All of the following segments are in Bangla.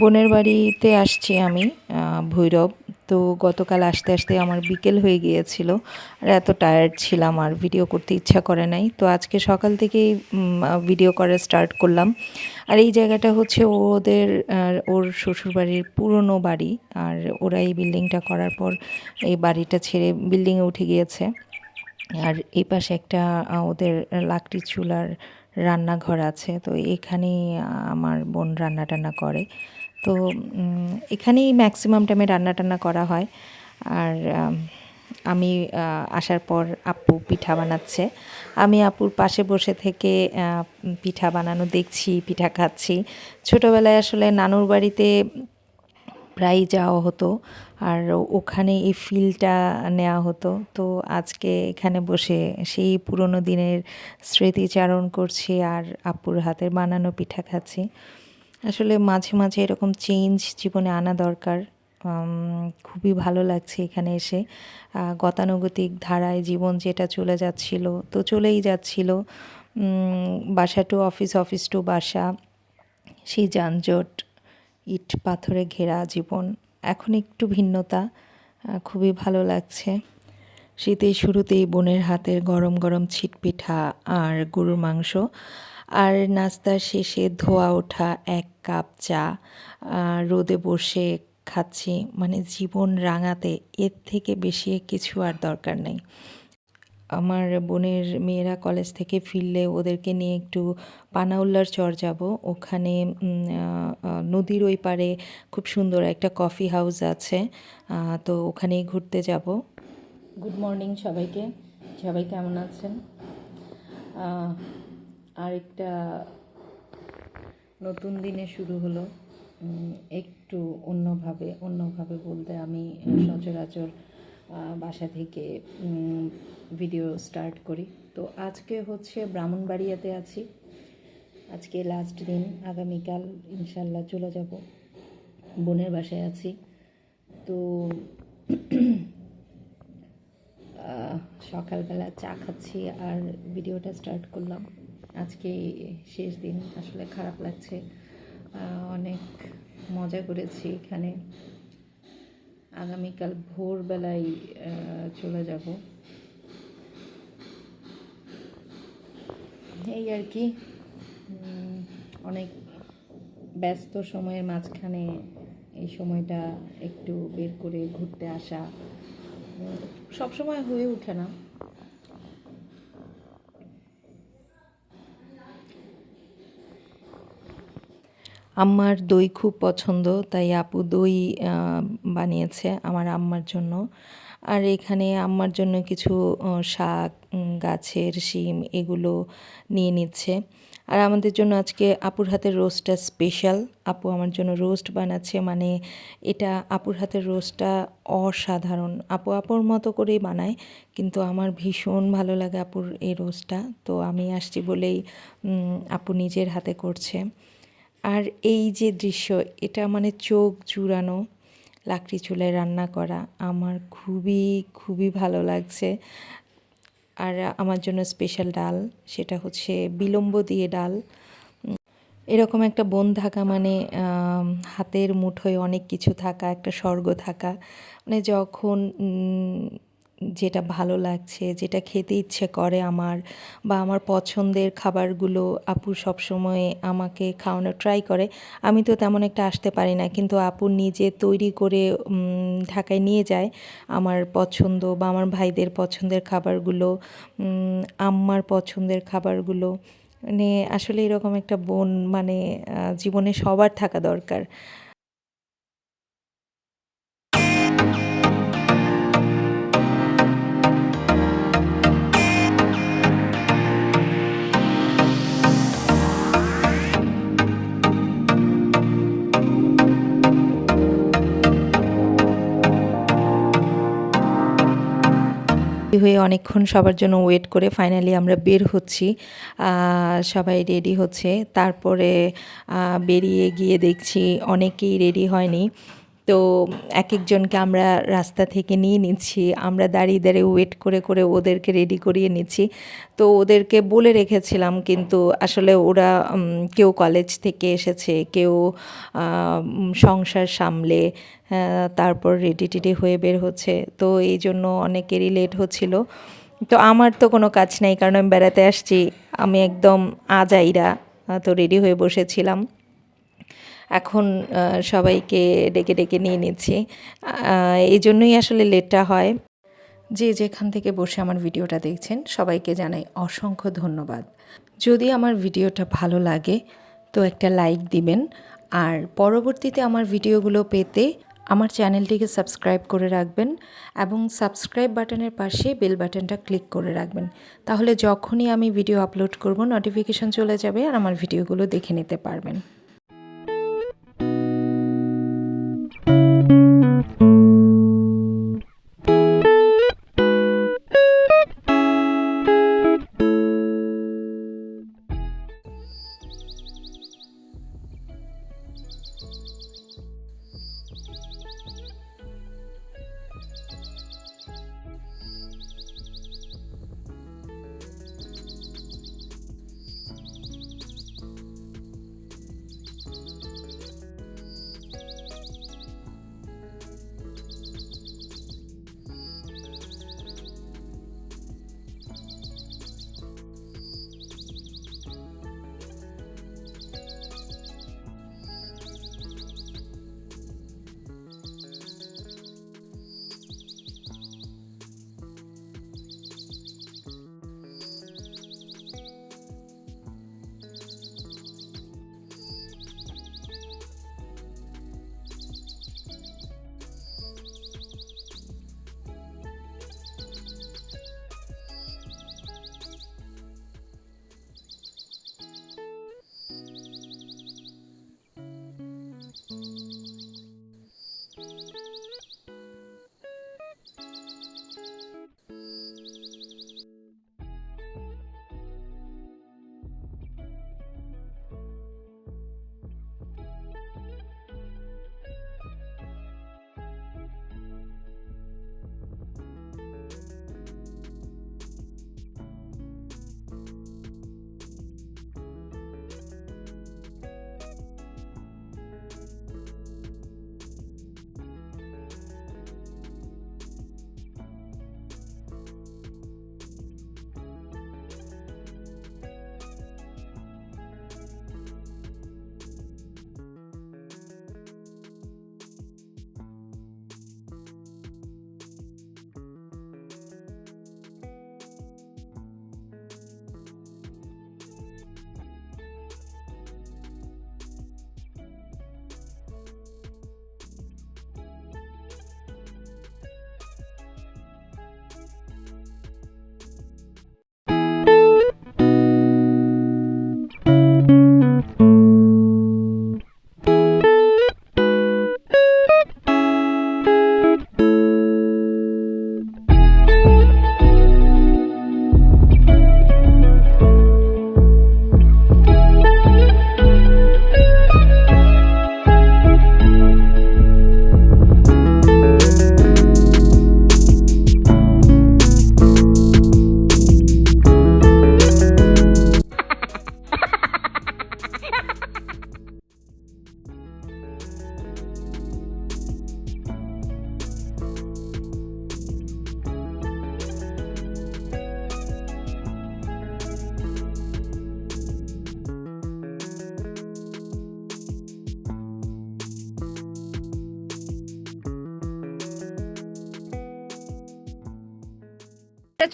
বোনের বাড়িতে আসছি আমি ভৈরব। তো গতকাল আসতে আসতে আমার বিকেল হয়ে গিয়েছিল। আর এত টায়ার্ড ছিলাম, আর ভিডিও করতে ইচ্ছা করে নাই। তো আজকে সকাল থেকেই ভিডিও করা স্টার্ট করলাম। আর এই জায়গাটা হচ্ছে ওদের ওর শ্বশুরবাড়ির পুরনো বাড়ি। আর ওরা এই বিল্ডিংটা করার পর এই বাড়িটা ছেড়ে বিল্ডিংয়ে উঠে গিয়েছে। আর এই পাশে একটা ওদের লাকড়ি চুলার রান্নাঘর আছে। তো এখানেই আমার বোন রান্না টান্না করে। তো এখানেই ম্যাক্সিমাম টাইমে রান্না টান্না করা হয়। আর, আমি আসার পর আপু পিঠা বানাচ্ছে। আমি আপুর পাশে বসে থেকে পিঠা বানানো দেখছি, পিঠা খাচ্ছি। ছোটোবেলায় আসলে নানুর বাড়িতে প্রায় যাওয়া হতো। আর ওখানে এই ফিলটা নেওয়া হতো। তো আজকে এখানে বসে সেই পুরনো দিনের স্মৃতিচারণ করছি আর আপুর হাতের বানানো পিঠা খাচ্ছি। আসলে মাঝে মাঝে এরকম চেঞ্জ জীবনে আনা দরকার। খুবই ভালো লাগছে এখানে এসে। গতানুগতিক ধারায় জীবন যেটা চলে যাচ্ছিল তো চলেই যাচ্ছিল। বাসা টু অফিস অফিস টু বাসা। সেই যানজট, ইট পাথরে ঘেরা জীবন। এখন একটু ভিন্নতা খুবই ভালো লাগছে। শীতের শুরুতেই বোনের হাতের গরম গরম ছিটপিঠা আর গরুর মাংস। আর নাস্তার শেষে ধোয়া ওঠা এক কাপ চা রোদে বসে খাচ্ছি। মানে জীবন রাঙাতে এর থেকে বেশি কিছু আর দরকার নেই। আমার বোনের মেয়েরা কলেজ থেকে ফিরলে ওদেরকে নিয়ে একটু পানাউল্লার চর যাব। ওখানে নদীর ওই পারে খুব সুন্দর একটা কফি হাউস আছে। তো ওখানেই ঘুরতে যাব। গুড মর্নিং সবাইকে। সবাই কেমন আছেন? আরেকটা নতুন দিনে শুরু হলো। একটু অন্যভাবে অন্যভাবে বলতে আমি সচরাচর বাসা থেকে ভিডিও স্টার্ট করি। তো আজকে হচ্ছে ব্রাহ্মণবাড়িয়াতে আছি। আজকে লাস্ট দিন, আগামীকাল ইনশাল্লাহ চলে যাব। বোনের বাসায় আছি। তো সকালবেলা চা খাচ্ছি আর ভিডিওটা স্টার্ট করলাম। আজকে শেষ দিন। আসলে খারাপ লাগছে। অনেক মজা করেছি এখানে। আগামীকাল ভোরবেলায় চলে যাব। এই আর কি। অনেক ব্যস্ত সময়ের মাঝখানে এই সময়টা একটু বের করে ঘুরতে আসা। সবসময় হয়ে ওঠে না। আম্মার দই খুব পছন্দ, তাই আপু দই বানিয়েছে আমার আম্মার জন্য। আর এখানে আম্মার জন্য কিছু শাক গাছের শিম এগুলো নিয়ে নিচ্ছে। আর আমাদের জন্য আজকে আপুর হাতের রোস্টটা স্পেশাল। আপু আমার জন্য রোস্ট বানাচ্ছে মানে এটা আপুর হাতের রোস্টটা অসাধারণ। আপু আপুর মতো করেই বানায়, কিন্তু আমার ভীষণ ভালো লাগে আপুর এই রোস্টটা। তো আমি আসছি বলেই আপু নিজের হাতে করছে। আর এই যে দৃশ্য, এটা মানে চোখ জুড়ানো লাকড়ি চুলায় রান্না করা আমার খুবই খুবই ভালো লাগছে। আর আমার জন্য স্পেশাল ডাল, সেটা হচ্ছে বিলম্ব দিয়ে ডাল। এরকম একটা বোন থাকা মানে হাতের মুঠোয় অনেক কিছু থাকা, একটা স্বর্গ থাকা। মানে যখন যেটা ভালো লাগছে, যেটা খেতে ইচ্ছে করে আমার বা আমার পছন্দের খাবারগুলো আপু সবসময় আমাকে খাওয়ানোর ট্রাই করে, আমি তো তেমন একটা আসতে পারি না। কিন্তু আপু নিজে তৈরি করে ঢাকায় নিয়ে যায় আমার পছন্দ বা আমার ভাইদের পছন্দের খাবারগুলো আম্মার পছন্দের খাবারগুলো। মানে আসলে এরকম একটা বোন মানে জীবনে সবার থাকা দরকার। হয়ে অনেকক্ষণ সবার জন্য ওয়েট করে ফাইনালি আমরা বের হচ্ছি। সবাই রেডি হচ্ছে। তারপরে বেরিয়ে গিয়ে দেখছি অনেকেই রেডি হয়নি। তো এক একজনকে আমরা রাস্তা থেকে নিয়ে নিচ্ছি আমরা দাঁড়িয়ে দাঁড়িয়ে ওয়েট করে করে ওদেরকে রেডি করিয়ে নিচ্ছি। তো ওদেরকে বলে রেখেছিলাম কিন্তু আসলে ওরা কেউ কলেজ থেকে এসেছে কেউ সংসার সামলে আহ, তারপর রেডি টেডি হয়ে বের হচ্ছে। তো এই জন্য অনেকেরই লেট হচ্ছিল। তো আমার তো কোনো কাজ নেই কারণ আমি বেড়াতে আসছি আমি একদম আজাইরা তো রেডি হয়ে বসেছিলাম। এখন সবাইকে ডেকে ডেকে নিয়ে নিচ্ছি। এই জন্যই আসলে লেটটা হয়। যে যেখান থেকে বসে আমার ভিডিওটা দেখছেন, সবাইকে জানাই অসংখ্য ধন্যবাদ। যদি আমার ভিডিওটা ভালো লাগে, তো একটা লাইক দিবেন। আর পরবর্তীতে আমার ভিডিওগুলো পেতে আমার চ্যানেলটিকে সাবস্ক্রাইব করে রাখবেন এবং সাবস্ক্রাইব বাটনের পাশে বেল বাটনটা ক্লিক করে রাখবেন। তাহলে যখনই আমি ভিডিও আপলোড করব নোটিফিকেশন চলে যাবে আর আমার ভিডিওগুলো দেখে নিতে পারবেন।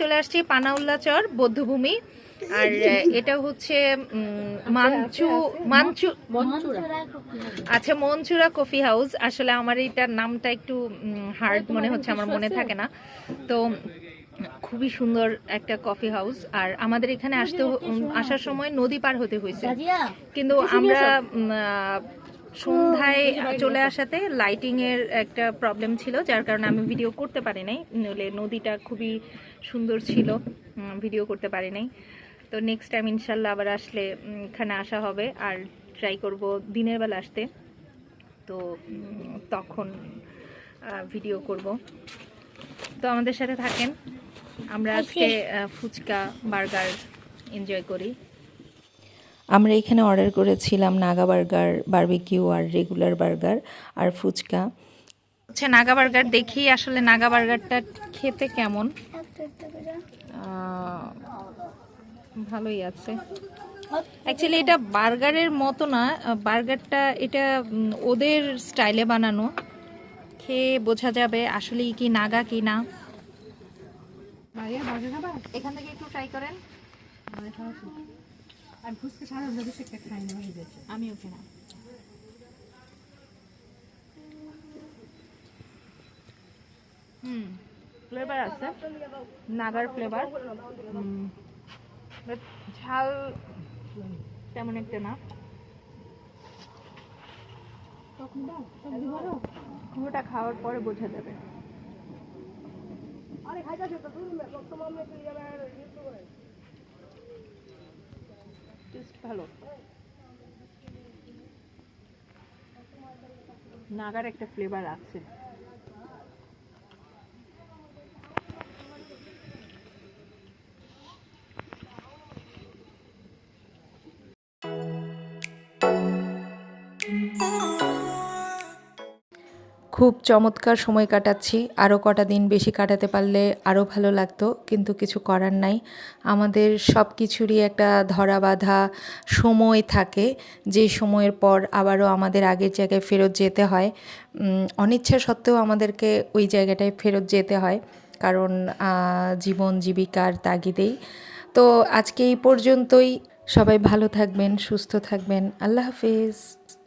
চলে আসছি পানাউল্লাচর বৌদ্ধভূমি। আর এটা হচ্ছে মানচু মানচু আচ্ছা মনচুরা কফি হাউস। আসলে আমার এইটার নামটা একটু হার্ড মনে হচ্ছে আমার মনে থাকে না। তো খুবই সুন্দর একটা কফি হাউস। আর আমাদের এখানে আসতে আসার সময় নদী পার হতে হয়েছে। কিন্তু আমরা সন্ধ্যায় চলে আসাতে লাইটিং এর একটা প্রবলেম ছিল যার কারণে আমি ভিডিও করতে পারি নাই। নইলে নদীটা খুবই সুন্দর ছিল। ভিডিও করতে পারি নাই। তো নেক্সট টাইম ইনশাল্লাহ আবার আসলে এখানে আসা হবে। আর ট্রাই করব দিনের বেলা আসতে। তো তখন ভিডিও করব। তো আমাদের সাথে থাকেন। আমরা আজকে ফুচকা বার্গার এনজয় করি। আমরা এখানে অর্ডার করেছিলাম নাগা বার্গার বারবিকিউ আর রেগুলার বার্গার আর ফুচকা। হচ্ছে নাগা বার্গার দেখি আসলে নাগা বার্গারটা খেতে কেমন। ভালোই আছে। অ্যাকচুয়ালি এটা বার্গারের মতো না। বার্গারটা এটা ওদের স্টাইলে বানানো। খেয়ে বোঝা যাবে আসলে কি নাগা কি না। এখান থেকে একটু ট্রাই করেন। আর ফুচকা সারা যদি খাই না আমি ওকে না। হুম। ফ্লেভার আছে, নাগার ফ্লেভার ঝাল তেমন একটা না। পুরোটা খাওয়ার পরে বোঝা যাবে। ভালো। নাগার একটা ফ্লেভার আছে। খুব চমৎকার সময় কাটাচ্ছি। আরও কটা দিন বেশি কাটাতে পারলে আরও ভালো লাগতো, কিন্তু কিছু করার নাই। আমাদের সব কিছুরই একটা ধরা বাঁধা সময় থাকে, যে সময়ের পর আবারও আমাদের আগের জায়গায় ফেরত যেতে হয়। অনিচ্ছা সত্ত্বেও আমাদেরকে ওই জায়গাটায় ফেরত যেতে হয়, কারণ জীবন জীবিকার তাগিদেই। তো আজকে এই পর্যন্তই। সবাই ভালো থাকবেন, সুস্থ থাকবেন। আল্লাহ হাফিজ।